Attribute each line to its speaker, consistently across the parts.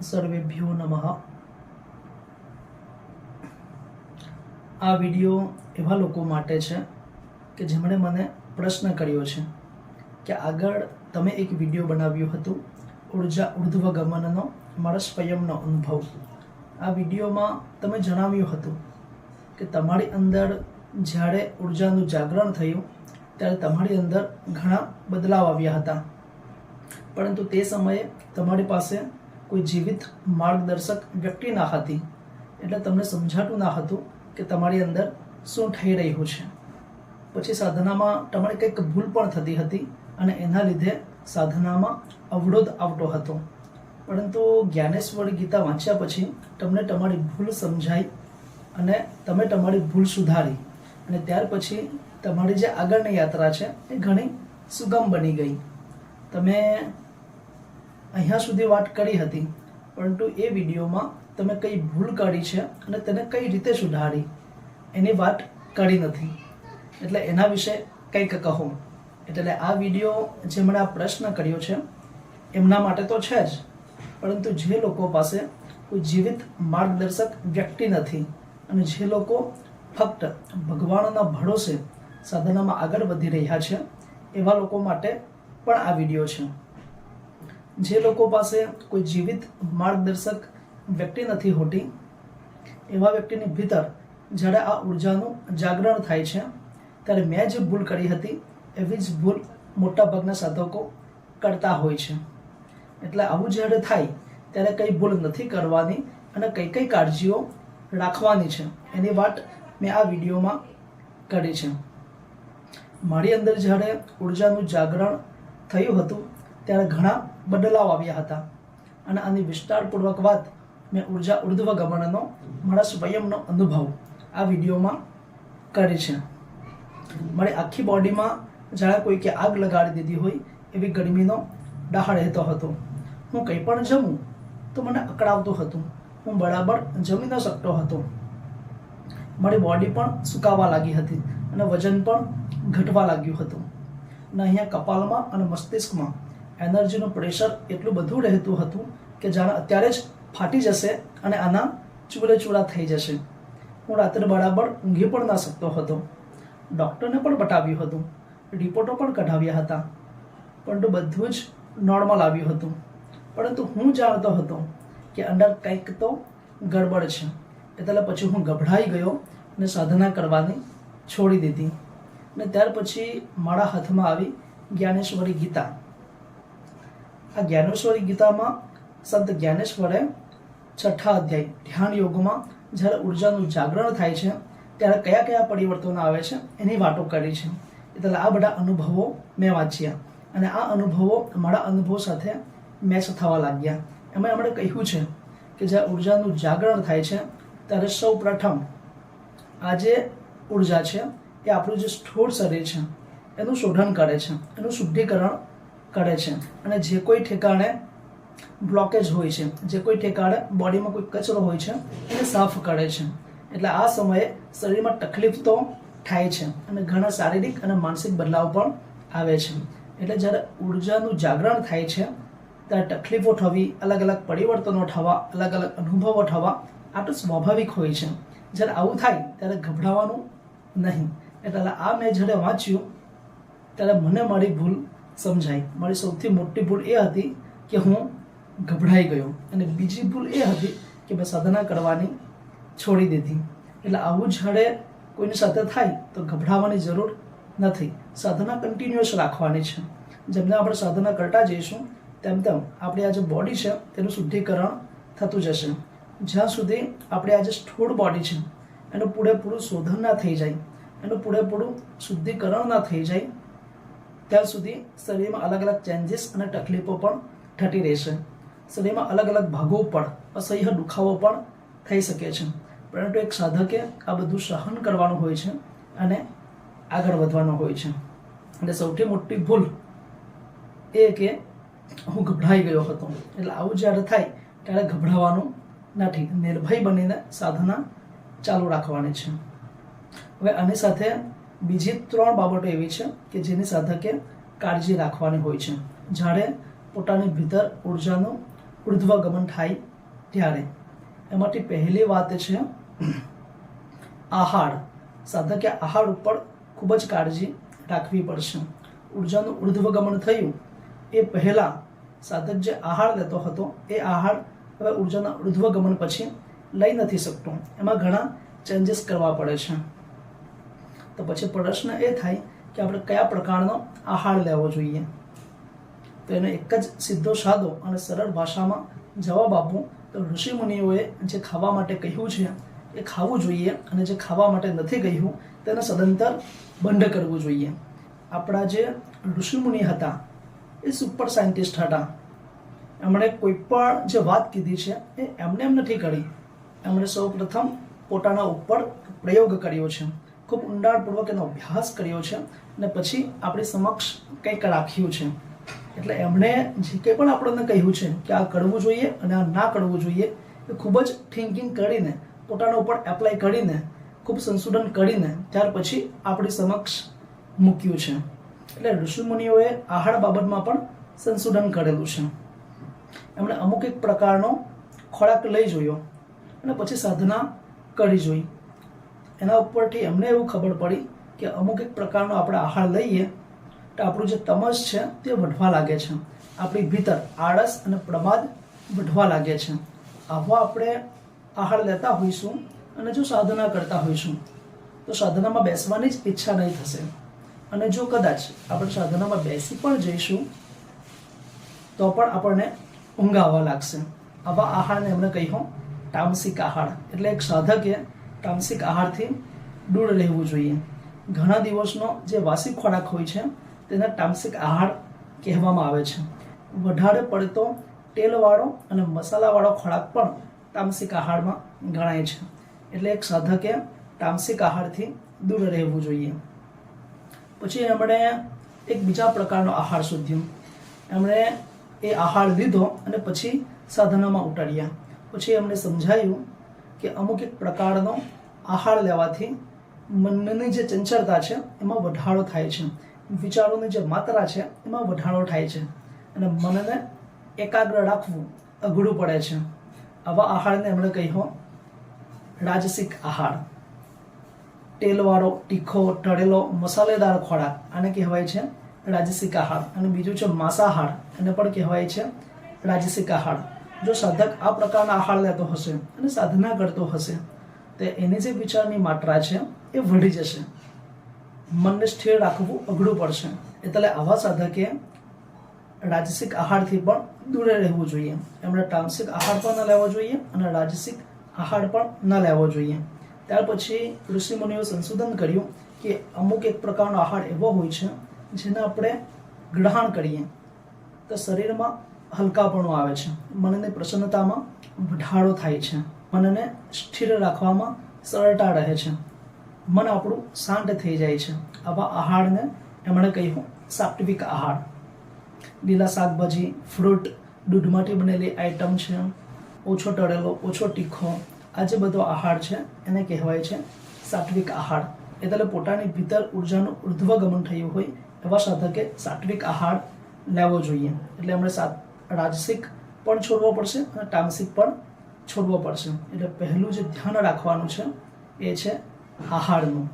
Speaker 1: સર્વેભ્યો નમઃ આ વીડિયો એવા લોકો માટે છે કે જેમણે મને પ્રશ્ન કર્યો છે કે આગળ તમે એક વીડિયો બનાવ્યું હતું ઊર્જા ઉર્ધ્વગમનનો મારા સ્વયંનો અનુભવ આ વિડીયોમાં તમે જણાવ્યું હતું કે તમારી અંદર જ્યારે ઉર્જાનું જાગરણ થયું ત્યારે તમારી અંદર ઘણા બદલાવ આવ્યા હતા પરંતુ તે સમયે તમારી પાસે કોઈ જીવિત માર્ગદર્શક વ્યક્તિ ના હતી. એટલે તમને સમજાતું ના હતું કે તમારી અંદર શું થઈ રહ્યું છે. પછી સાધનામાં તમારી કંઈક ભૂલ પણ થતી હતી અને એના લીધે સાધનામાં અવરોધ આવતો હતો. પરંતુ જ્ઞાનેશ્વર ગીતા વાંચ્યા પછી તમને તમારી ભૂલ સમજાઈ અને તમે તમારી ભૂલ સુધારી. અને ત્યાર પછી તમારી જે આગળની યાત્રા છે એ ઘણી સુગમ બની ગઈ. તમે અહીંયા સુધી વાત કરી હતી, પરંતુ એ વિડીયોમાં તમે કઈ ભૂલ કરી છે અને તેને કઈ રીતે સુધારી, એની વાત કરી નથી. એટલે એના વિશે કંઈક કહો. એટલે આ વીડિયો જેમણે આ પ્રશ્ન કર્યો છે, એમના માટે તો છે જ, પરંતુ જે લોકો પાસે કોઈ જીવિત માર્ગદર્શક વ્યક્તિ નથી અને જે લોકો ફક્ત ભગવાનના ભરોસે સાધનામાં આગળ વધી રહ્યા છે, એવા લોકો માટે પણ આ વીડિયો છે. જે લોકો પાસે કોઈ જીવિત માર્ગદર્શક વ્યક્તિ નથી હોતી, એવા વ્યક્તિની ભીતર જ્યારે આ ઉર્જાનું જાગરણ થાય છે, ત્યારે મેં જે ભૂલ કરી હતી, એવી જ ભૂલ મોટાભાગના સાધકો કરતા હોય છે. એટલે આવું જ્યારે થાય, ત્યારે કંઈ ભૂલ નથી કરવાની અને કઈ કઈ કાળજીઓ રાખવાની છે. એની વાત મેં આ વિડીયોમાં કરી છે. મારી અંદર જ્યારે ઉર્જાનું જાગરણ થયું હતું ત્યારે ઘણા બદલાવ આવ્યા હતા. અને આની વિસ્તારપૂર્વક વાત મેં ઊર્જા ઉર્ધ્વ ગમનનો મારા સ્વયંનો અનુભવ આ વિડીયોમાં કરી છે. મારી આખી બોડીમાં જાણે કોઈ કે આગ લગાડી દીધી હોય એવી ગરમીનો ડહાડ રહેતો હતો. હું કંઈ પણ જમું તો મને અકળાવતું હતું. હું બરાબર જમી ન શકતો હતો. મારી બોડી પણ સુકાવા લાગી હતી અને વજન પણ ઘટવા લાગ્યું હતું. અને અહીંયા કપાલમાં અને મસ્તિષ્કમાં એનર્જીનું પ્રેશર એટલું બધું રહેતું હતું કે જાણે અત્યારે જ ફાટી જશે અને આના ચૂરે ચૂરા થઈ જશે. હું રાત્રે બરાબર ઊંઘી પણ ના શકતો હતો. ડૉક્ટરને પણ બતાવ્યું હતું. રિપોર્ટો પણ કઢાવ્યા હતા. પરંતુ બધું જ નોર્મલ આવ્યું હતું. પરંતુ હું જાણતો હતો કે અંદર કંઈક તો ગડબડ છે. એટલે પછી હું ગભરાઈ ગયો અને સાધના કરવાની છોડી દીધી. અને ત્યાર પછી મારા હાથમાં આવી જ્ઞાનેશ્વરી ગીતા આ જ્ઞાનેશ્વરી ગીતામાં સંત જ્ઞાનેશ્વરે છઠ્ઠા અધ્યાય ધ્યાન યોગમાં જ્યારે ઉર્જાનું જાગરણ થાય છે, ત્યારે કયા કયા પરિવર્તનો આવે છે એની વાતો કરી છે. એટલે આ બધા અનુભવો મેં વાંચ્યા અને આ અનુભવો મારા અનુભવ સાથે મેચ થવા લાગ્યા. એમાં એમણે કહ્યું છે કે જ્યારે ઉર્જાનું જાગરણ થાય છે, ત્યારે સૌ પ્રથમ આ જે ઊર્જા છે, એ આપણું જે સ્થૂળ શરીર છે, એનું શોધન કરે છે. એનું શુદ્ધિકરણ કરે છે. અને જે કોઈ ઠેકાણે બ્લોકેજ હોય છે, જે કોઈ ઠેકાણે બોડીમાં કોઈ કચરો હોય છે, એને સાફ કરે છે. એટલે આ સમયે શરીરમાં તકલીફ તો થાય છે અને ઘણા શારીરિક અને માનસિક બદલાવ પણ આવે છે. એટલે જ્યારે ઉર્જાનું જાગરણ થાય છે, ત્યારે તકલીફો થવી અલગ અલગ પરિવર્તનો થવા અલગ અલગ અનુભવો થવા આટલું સ્વાભાવિક હોય છે. જ્યારે આવું થાય, ત્યારે ગભરાવાનું નહીં. એટલે આ મેં જ્યારે વાંચ્યું, ત્યારે મને મારી ભૂલ સમજાઈ મારી સૌથી મોટી ભૂલ એ હતી કે હું ગભરાઈ ગયો અને બીજી ભૂલ એ હતી કે મેં સાધના કરવાની છોડી દીધી. એટલે આવું જ્યારે કોઈની સાથે થાય તો ગભરાવાની જરૂર નથી. સાધના કન્ટિન્યુઅસ રાખવાની છે. જેમને આપણે સાધના કરતા જઈશું, તેમ તેમ આપણી આ જે બોડી છે, તેનું શુદ્ધિકરણ થતું જશે. જ્યાં સુધી આપણી આ જે સ્થૂળ બોડી છે, એનું પૂરેપૂરું શોધન ના થઈ જાય, એનું પૂરેપૂરું શુદ્ધિકરણ ના થઈ જાય ત્યાં સુધી શરીરમાં અલગ અલગ ચેન્જીસ અને તકલીફો પણ થતી રહેશે. શરીરમાં અલગ અલગ ભાગો પર અસહ્ય દુખાવો પણ થઈ શકે છે. પરંતુ એક સાધકે આ બધું સહન કરવાનું હોય છે અને આગળ વધવાનું હોય છે. અને સૌથી મોટી ભૂલ એ કે હું ગભરાઈ ગયો હતો. એટલે આવું જ્યારે થાય, ત્યારે ગભરાવાનું નથી. નિર્ભય બનીને સાધના ચાલુ રાખવાની છે. હવે આની સાથે બીજી ત્રણ બાબતો એવી છે કે જેની સાધકે કાળજી રાખવાની હોય છે. જ્યારે પોતાની ભીતર ઉર્જાનું ઉર્ધ્વગમન થાય ત્યારે. એમાંથી પહેલી વાત છે, આહાર. સાધકે આહાર ઉપર ખૂબ જ કાળજી રાખવી પડશે. ઉર્જાનું ઉર્ધ્વગમન થયું એ પહેલાં સાધક જે આહાર લેતો હતો, એ આહાર હવે ઉર્જાના ઉર્ધ્વગમન પછી લઈ નથી શકતો. એમાં ઘણા ચેન્જીસ કરવા પડે છે. તો પછી પ્રશ્ન એ થાય કે આપણે કયા પ્રકારનો આહાર લેવો જોઈએ. તો એનો એક જ સીધો સાદો અને સરળ ભાષામાં જવાબ આપવો તો ઋષિ મુનિઓએ જે ખાવા માટે કહ્યું છે, એ ખાવું જોઈએ અને જે ખાવા માટે નથી કહ્યું, તેને સદંતર બંધ કરવું જોઈએ. આપણા જે ઋષિમુનિ હતા, એ સુપર સાયન્ટિસ્ટ હતા. એમણે કોઈ પણ જે વાત કીધી છે, એ એમને એમ નથી કરી. એમણે સૌ પ્રથમ પોતાના ઉપર પ્રયોગ કર્યો છે. ખૂબ ઊંડાણપૂર્વક એનો અભ્યાસ કર્યો છે અને પછી આપણી સમક્ષ કંઈક રાખ્યું છે. એટલે એમણે જે કંઈ પણ આપણને કહ્યું છે કે આ કરવું જોઈએ અને આ ના કરવું જોઈએ, એ ખૂબ જ થિંકિંગ કરીને, પોતાના ઉપર એપ્લાય કરીને, ખૂબ સંશોધન કરીને ત્યાર પછી આપણી સમક્ષ મૂક્યું છે. એટલે ઋષિમુનિઓએ આહાર બાબતમાં પણ સંશોધન કરેલું છે. એમણે અમુક એક પ્રકારનો ખોરાક લઈ જોયો અને પછી સાધના કરી જોઈ. એના ઉપરથી એમને એવું ખબર પડી કે અમુક એક પ્રકારનો આપણે આહાર લઈએ તો આપણું જે તમસ છે તે વધવા લાગે છે. આપણી ભીતર આળસ અને પ્રમાદ વધવા લાગે છે. આવા આપણે આહાર લેતા હોઈશું અને જો સાધના કરતા હોઈશું, તો સાધનામાં બેસવાની જ ઈચ્છા નહીં થશે. અને જો કદાચ આપણે સાધનામાં બેસી પણ જઈશું, તો પણ આપણને ઊંઘ આવવા લાગશે. આવા આહારને એમણે કહ્યું તામસિક આહાર. એટલે એક સાધકે તામસિક આહારથી દૂર રહેવું જોઈએ. ઘણા દિવસનો જે વાસી ખોરાક હોય છે, તેને તામસિક આહાર કહેવામાં આવે છે. વધારે પડતો તેલવાળો અને મસાલાવાળો ખોરાક પણ તામસિક આહારમાં ગણાય છે. એટલે એક સાધકે તામસિક આહારથી દૂર રહેવું જોઈએ. પછી એમણે એક બીજા પ્રકારનો આહાર શોધ્યો. એમણે એ આહાર લીધો અને પછી સાધનામાં ઉતાર્યા. પછી એમને સમજાયું કે અમુક એક પ્રકારનો આહાર લેવાથી મનની જે ચંચળતા છે, એમાં વધારો થાય છે. વિચારોની જે માત્રા છે, એમાં વધારો થાય છે. અને મનને એકાગ્ર રાખવું અઘરું પડે છે. આવા આહારને એમણે કહ્યું, રાજસિક આહાર. તેલવાળો, તીખો, તળેલો, મસાલેદાર ખોરાક, આને કહેવાય છે રાજસિક આહાર. અને બીજું છે માંસાહાર, એને પણ કહેવાય છે રાજસિક આહાર. જો સાધક આ પ્રકારના આહાર લેતો હશે અને સાધના કરતો હશે, તો એની જે વિચારની માત્રા છે એ વધી જશે. મનને સ્થિર રાખવું અઘરું પડશે. એટલે આવા સાધકે રાજસિક આહારથી પણ દૂર રહેવું જોઈએ. એમણે તામસિક આહાર પણ ન લેવો જોઈએ અને રાજસિક આહાર પણ ન લેવો જોઈએ. ત્યાર પછી ઋષિમુનિઓ સંશોધન કર્યું કે અમુક એક પ્રકારનો આહાર એવો હોય છે જેને આપણે ગ્રહણ કરીએ. તો શરીરમાં હલકાપણું આવે છે. મનની પ્રસન્નતામાં વધારો થાય છે. મનને સ્થિર રાખવામાં સરળતા રહે છે. મન આપણું શાંત થઈ જાય છે. આવા આહારને એમણે કહ્યું સાત્વિક આહાર. લીલા શાકભાજી, ફ્રૂટ, દૂધમાંથી બનેલી આઈટમ છે. ઓછો તળેલો, ઓછો તીખો, આ જે બધો આહાર છે, એને કહેવાય છે સાત્વિક આહાર. એટલે પોતાની ભીતર ઉર્જાનું ઉર્ધ્વગમન થયું હોય એવા સાધકે સાત્વિક આહાર લેવો જોઈએ. એટલે એમણે સાત રાજસિક પણ છોડવો પડશે અને તામસિક પણ છોડવો પડશે. એટલે પહેલું જે ધ્યાન રાખવાનું છે એ છે આહારનું.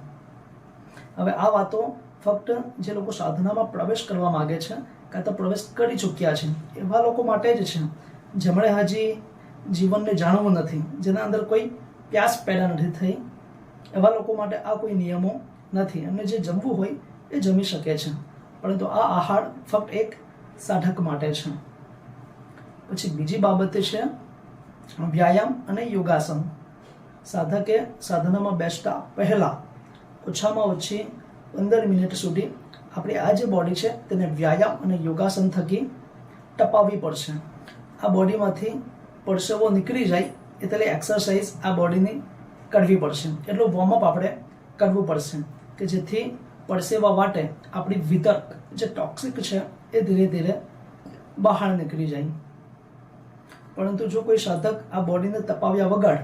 Speaker 1: હવે આ વાતો ફક્ત જે લોકો સાધનામાં પ્રવેશ કરવા માગે છે કાં તો પ્રવેશ કરી ચૂક્યા છે, એવા લોકો માટે જ છે. જેમણે હજી જીવનને જાણવું નથી, જેના અંદર કોઈ પ્યાસ પેદા નથી થઈ, એવા લોકો માટે આ કોઈ નિયમો નથી. એમને જે જમવું હોય એ જમી શકે છે. પરંતુ આ આહાર ફક્ત એક સાધક માટે છે. પછી બીજી બાબત છે વ્યાયામ અને યોગાસન. સાધકે સાધનામાં બેસતા પહેલાં ઓછામાં ઓછી પંદર મિનિટ સુધી આપણી આ જે બોડી છે તેને વ્યાયામ અને યોગાસન થકી ટપાવવી પડશે. આ બોડીમાંથી પરસેવો નીકળી જાય એટલે એક્સરસાઇઝ આ બોડીની કરવી પડશે. એટલું વોર્મઅપ આપણે કરવું પડશે કે જેથી પરસેવા માટે આપણી વિતર્ક જે ટોક્સિક છે એ ધીરે ધીરે બહાર નીકળી જાય. પરંતુ જો કોઈ સાધક આ બોડીને તપાવ્યા વગર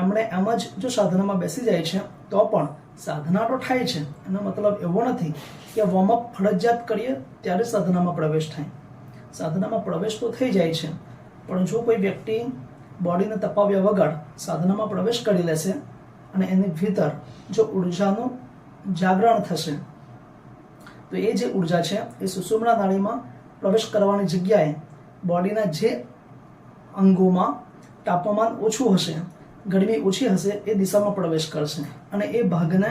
Speaker 1: એમણે એમ જ જો સાધનામાં બેસી જાય છે, તો પણ સાધના તો થાય છે. એનો મતલબ એવો નથી કે વોર્મઅપ ફરજિયાત કરીએ ત્યારે સાધનામાં પ્રવેશ થાય. સાધનામાં પ્રવેશ તો થઈ જાય છે, પણ જો કોઈ વ્યક્તિ બોડીને તપાવ્યા વગર સાધનામાં પ્રવેશ કરી લેશે અને એની ભીતર જો ઉર્જાનું જાગરણ થશે, તો એ જે ઊર્જા છે એ સુષુમણા નાળીમાં પ્રવેશ કરવાની જગ્યાએ બોડીના જે અંગોમાં તાપમાન ઓછું હશે, ગરમી ઓછી હશે એ દિશામાં પ્રવેશ કરશે અને એ ભાગને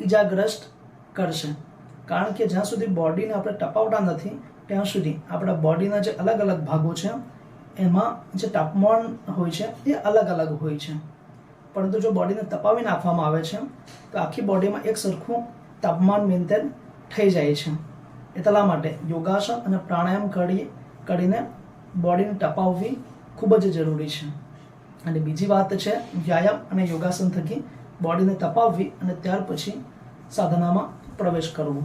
Speaker 1: ઈજાગ્રસ્ત કરશે. કારણ કે જ્યાં સુધી બોડીને આપણે ટપાવતા નથી, ત્યાં સુધી આપણા બોડીના જે અલગ અલગ ભાગો છે, એમાં જે તાપમાન હોય છે એ અલગ અલગ હોય છે. પરંતુ જો બોડીને તપાવી નાખવામાં આવે છે, તો આખી બોડીમાં એક સરખું તાપમાન મેન્ટેન થઈ જાય છે. એટલા માટે યોગાસન અને પ્રાણાયામ કરી કરીને બોડીને ટપાવવી ખૂબ જ જરૂરી છે. અને બીજી વાત છે, વ્યાયામ અને યોગાસન થકી બોડીને તપાવવી અને ત્યાર પછી સાધનામાં પ્રવેશ કરવો.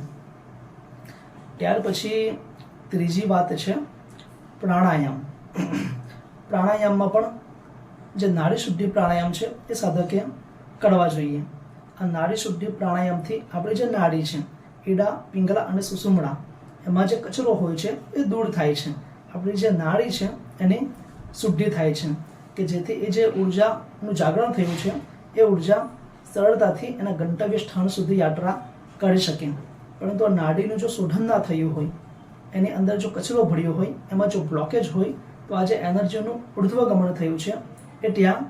Speaker 1: ત્યાર પછી ત્રીજી વાત છે, પ્રાણાયામ. પ્રાણાયામમાં પણ જે નાડી શુદ્ધિ પ્રાણાયામ છે, એ સાધકે કરવા જોઈએ. આ નાડી શુદ્ધિ પ્રાણાયામથી આપણી જે નાડી છે, ઈડા, પિંગલા અને સુસુમડા એમાં જે કચરો હોય છે, એ દૂર થાય છે. આપણી જે નાડી છે, એની શુદ્ધિ થાય છે, કે જેથી એ જે ઉર્જાનું જાગરણ થયું છે, એ ઊર્જા સરળતાથી એના ગંતવ્ય સ્થાન સુધી યાત્રા કરી શકે. પરંતુ આ નાડીનું જો શોધન ના થયું હોય, એની અંદર જો કચરો ભર્યો હોય, એમાં જો બ્લોકેજ હોય, તો આ જે એનર્જીનું ઉર્ધ્વગમન થયું છે, એ ત્યાં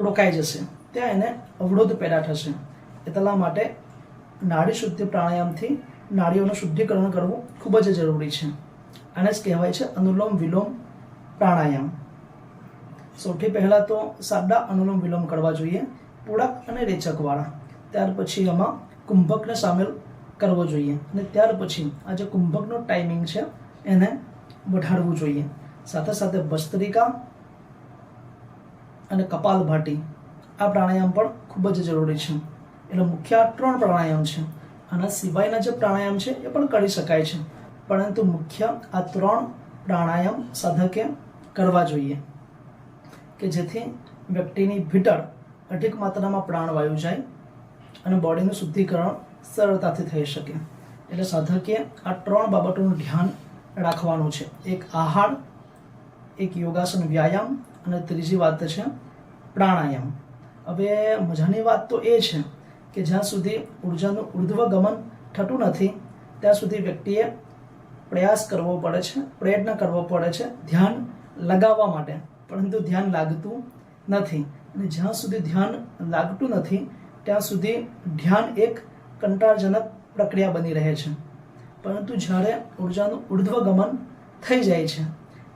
Speaker 1: રોકાઈ જશે. ત્યાં એને અવરોધ પેદા થશે. એટલા માટે નાડી શુદ્ધિ પ્રાણાયામથી નાડીઓનું શુદ્ધિકરણ કરવું ખૂબ જ જરૂરી છે. આને જ કહેવાય છે અનુલોમ વિલોમ પ્રાણાયામ. સૌથી પહેલાં તો સાદા અનુલોમ વિલોમ કરવા જોઈએ પૂળક અને રેચકવાળા. ત્યાર પછી એમાં કુંભકને સામેલ કરવો જોઈએ અને ત્યાર પછી આ જે કુંભકનો ટાઈમિંગ છે, એને વધારવું જોઈએ. સાથે સાથે ભસ્ત્રિકા અને કપાલભાટી, આ પ્રાણાયામ પણ ખૂબ જ જરૂરી છે. એટલે મુખ્ય ત્રણ પ્રાણાયામ છે. આના સિવાયના જે પ્રાણાયામ છે, એ પણ કરી શકાય છે. પરંતુ મુખ્ય આ ત્રણ પ્રાણાયામ સાધકે કરવા જોઈએ કે જેથી વ્યક્તિની ભીતર અધિક માત્રામાં પ્રાણવાયુ જાય અને બોડીનું શુદ્ધિકરણ સરળતાથી થઈ શકે. એટલે સાધકે આ ત્રણ બાબતોનું ધ્યાન રાખવાનું છે. એક આહાર, એક યોગાસન વ્યાયામ અને ત્રીજી વાત છે પ્રાણાયામ. હવે મજાની વાત તો એ છે કે જ્યાં સુધી ઉર્જાનું ઉર્ધ્વ ગમન થતું નથી, ત્યાં સુધી વ્યક્તિએ પ્રયાસ કરવો પડે છે, પ્રયત્ન કરવો પડે છે, ધ્યાન લગાવવા માટે. પરંતુ ધ્યાન લાગતું નથી. અને જ્યાં સુધી ધ્યાન લાગતું નથી, ત્યાં સુધી ધ્યાન એક કંટાળજનક પ્રક્રિયા બની રહે છે. પરંતુ જ્યારે ઉર્જાનું ઉર્ધ્વગમન થઈ જાય છે,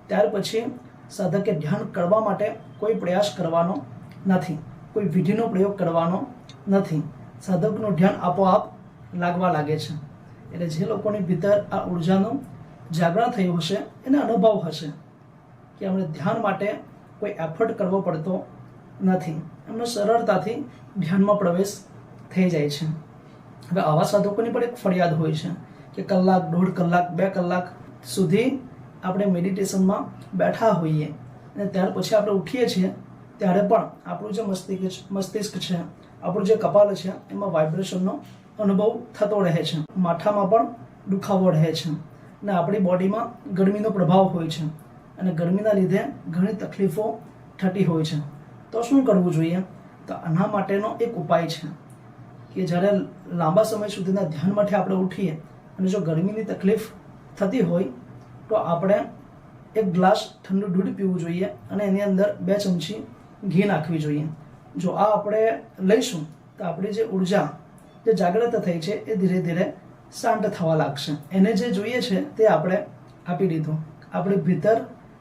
Speaker 1: ત્યાર પછી સાધકે ધ્યાન કરવા માટે કોઈ પ્રયાસ કરવાનો નથી. કોઈ વિધિનો પ્રયોગ કરવાનો નથી. સાધકનું ધ્યાન આપોઆપ લાગવા લાગે છે. એટલે જે લોકોની ભીતર આ ઉર્જાનું જાગરણ થયું હશે, એને અનુભવ હશે. કે એમણે ધ્યાન માટે કોઈ એફર્ટ કરવો પડતો નથી. એમનો સરળતાથી ધ્યાનમાં પ્રવેશ થઈ જાય છે. હવે આવા સાધકોની પણ એક ફરિયાદ હોય છે કે કલાક, દોઢ કલાક, બે કલાક સુધી આપણે મેડિટેશનમાં બેઠા હોઈએ અને ત્યાર પછી આપણે ઉઠીએ છીએ, ત્યારે પણ આપણું જે મસ્તિષ્ક મસ્તિષ્ક છે, આપણું જે કપાલ છે, એમાં વાઇબ્રેશનનો અનુભવ થતો રહે છે. માથામાં પણ દુખાવો રહે છે અને આપણી બોડીમાં ગરમીનો પ્રભાવ હોય છે. અને ગરમીના લીધે ઘણી તકલીફો થતી હોય છે. તો શું કરવું જોઈએ? તો આના માટેનો એક ઉપાય છે કે જ્યારે લાંબા સમય સુધીના ધ્યાનમાંથી આપણે ઉઠીએ અને જો ગરમીની તકલીફ થતી હોય, તો આપણે એક ગ્લાસ ઠંડુ દૂધ પીવું જોઈએ અને એની અંદર બે ચમચી ઘી નાખવી જોઈએ. જો આ આપણે લઈશું, તો આપણી જે ઊર્જા, જે જાગ્રત થઈ છે, એ ધીરે ધીરે શાંત થવા લાગશે. એને જે જોઈએ છે, તે આપણે આપી દીધું. આપણી ભીતર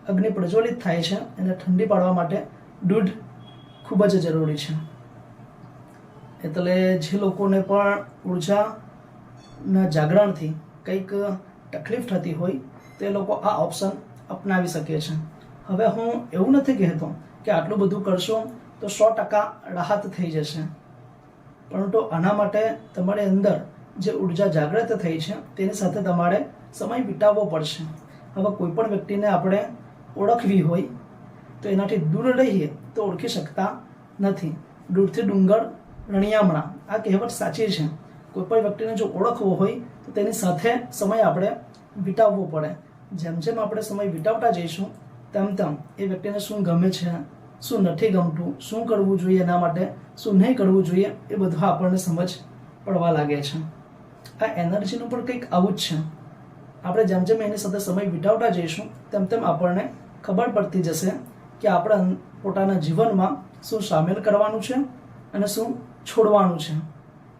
Speaker 1: અગ્નિ પ્રજ્વલિત થાય છે, એને ઠંડી પાડવા માટે દૂધ ખૂબ જ જરૂરી છે. એટલે જે લોકોને પણ ઉર્જાના જાગરણથી કંઈક તકલીફ થતી હોય, તે લોકો આ ઓપ્શન અપનાવી શકે છે. હવે હું એવું નથી કહેતો કે આટલું બધું કરશો તો સો ટકા રાહત થઈ જશે. પરંતુ આના માટે તમારી અંદર જે ઊર્જા જાગૃત થઈ છે, તેની સાથે તમારે સમય વિતાવવો પડશે. હવે કોઈ પણ વ્યક્તિને આપણે ઓળખવી હોય તો એનાથી દૂર રહીએ તો ઓળખી શકતા નથી. દૂરથી ડુંગર, રણિયામણા, આ કહેવત સાચી છે. કોઈ પણ વ્યક્તિને જો ઓળખવો હોય તો તેની સાથે સમય આપણે વિતાવવો પડે. જેમ જેમ આપણે સમય વિતાવતા જઈશું, તેમ તેમ એ વ્યક્તિને શું ગમે છે, શું નથી ગમતું, શું કરવું જોઈએ એના માટે, શું નહીં કરવું જોઈએ એ બધું આપણને સમજ પડવા લાગે છે. આ એનર્જીનું પણ કંઈક આવું જ છે. આપણે જેમ જેમ એની સાથે સમય વિતાવતા જઈશું, તેમ તેમ આપણને ખબર પડતી જશે કે આપણે પોતાના જીવનમાં શું સામેલ કરવાનું છે અને શું છોડવાનું છે.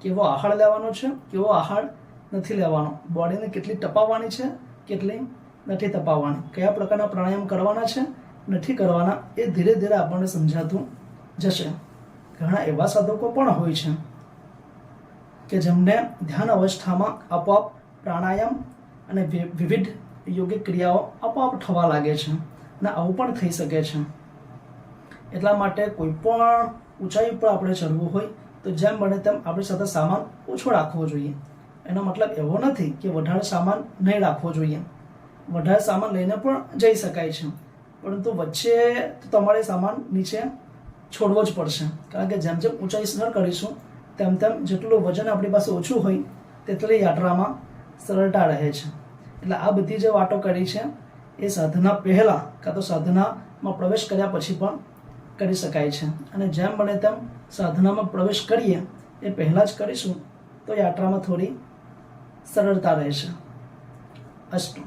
Speaker 1: કેવો આહાર લેવાનો છે, કેવો આહાર નથી લેવાનો. બોડીને કેટલી તપાવવાની છે, કેટલી નથી તપાવવાની કયા પ્રકારના પ્રાણાયામ કરવાના છે, નથી કરવાના, એ ધીરે ધીરે આપણને સમજાતું જશે. ઘણા એવા સાધકો પણ હોય છે કે જેમને ધ્યાન અવસ્થામાં આપોઆપ પ્રાણાયામ અને વિવિધ યોગિક ક્રિયાઓ આપોઆપ થવા લાગે છે. અને આવું પણ થઈ શકે છે. એટલા માટે કોઈ પણ ઊંચાઈ ઉપર આપણે ચડવું હોય, તો જેમ બને તેમ આપણી સાથે સામાન ઓછો રાખવો જોઈએ. એનો મતલબ એવો નથી કે વધારે સામાન નહીં રાખવો જોઈએ. વધારે સામાન લઈને પણ જઈ શકાય છે. પરંતુ વચ્ચે તો તમારે સામાન નીચે છોડવો જ પડશે. કારણ કે જેમ જેમ ઊંચાઈ સર કરીશું, તેમ તેમ જેટલું વજન આપણી પાસે ઓછું હોય, તેટલી યાત્રામાં સરળતા રહે છે. એટલે આ બધી જે વાતો કરી છે એ સાધના પહેલાં કાં તો સાધનામાં પ્રવેશ કર્યા પછી પણ કરી શકાય છે. અને જેમ બને તેમ સાધનામાં પ્રવેશ કરીએ, એ પહેલાં જ કરીશું, તો યાત્રામાં થોડી સરળતા રહેશે. અસ્તુ